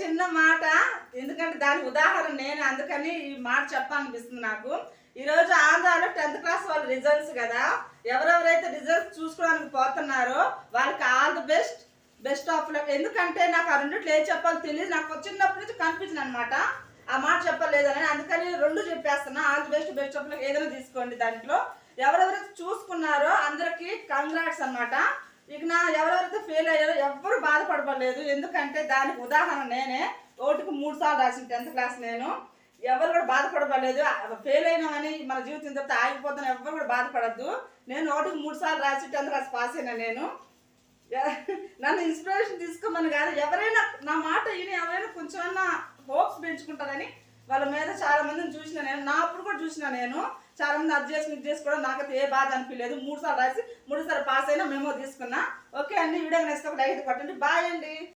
చిన్న మాట. ఎందుకంటే దాని ఉదాహరణ నేను అందుకని ఈ మాట చెప్పాలనిపిస్తుంది నాకు. ఈరోజు ఆంధ్రాలో టెన్త్ క్లాస్ వాళ్ళ రిజల్ట్స్ కదా. ఎవరెవరైతే రిజల్ట్స్ చూసుకోవడానికి పోతున్నారో వాళ్ళకి all the best best of luck ఎందుకంటే నాకు ఆ రెండిట్లో ఏం చెప్పాలో తెలియదు. నాకు చిన్నప్పటి నుంచి కన్ఫ్యూజన్ అనమాట ఆ మాట చెప్పలేదని అందుకని రెండు చెప్పేస్తున్నా. All the best best of luck ఏదైనా తీసుకోండి దాంట్లో. ఎవరెవరైతే చూసుకున్నారో అందరికీ కంగ్రాట్స్ అన్నమాట. ఇక నా ఎవరెవరైతే ఫెయిల్ అయ్యారో ఎవ్వరు బాధపడలేదు ఎందుకంటే దానికి ఉదాహరణ నేనే. ఒకటికి మూడు సార్లు రాసిన టెన్త్ క్లాస్ నేను. ఎవరు కూడా బాధపడలేదు ఫెయిల్ అయినామని మన జీవితం తప్పితే ఆగిపోతాను ఎవరు కూడా బాధపడద్దు. నేను ఒకటికి మూడు సార్లు రాసి టెన్త్ క్లాస్ పాస్ అయినా నేను. నన్ను ఇన్స్పిరేషన్ తీసుకోమని కాదు. ఎవరైనా నా మాట విని ఎవరైనా కొంచెం హోప్స్ పెంచుకుంటారని వాళ్ళ మీద చాలా మందిని చూసిన నేను నా అప్పుడు కూడా చూసిన నేను. చాలా మంది అది చేసుకుని ఇది చేసుకోవడం నాకైతే ఏ బాధ అనిపించలేదు. మూడు సార్లు రాసి మూడు సార్లు పాస్ అయినా మేము తీసుకున్నా. ఓకే అండి వీడియో నేస్తే ఒక డైరీ పట్టండి బాయ్ అండి.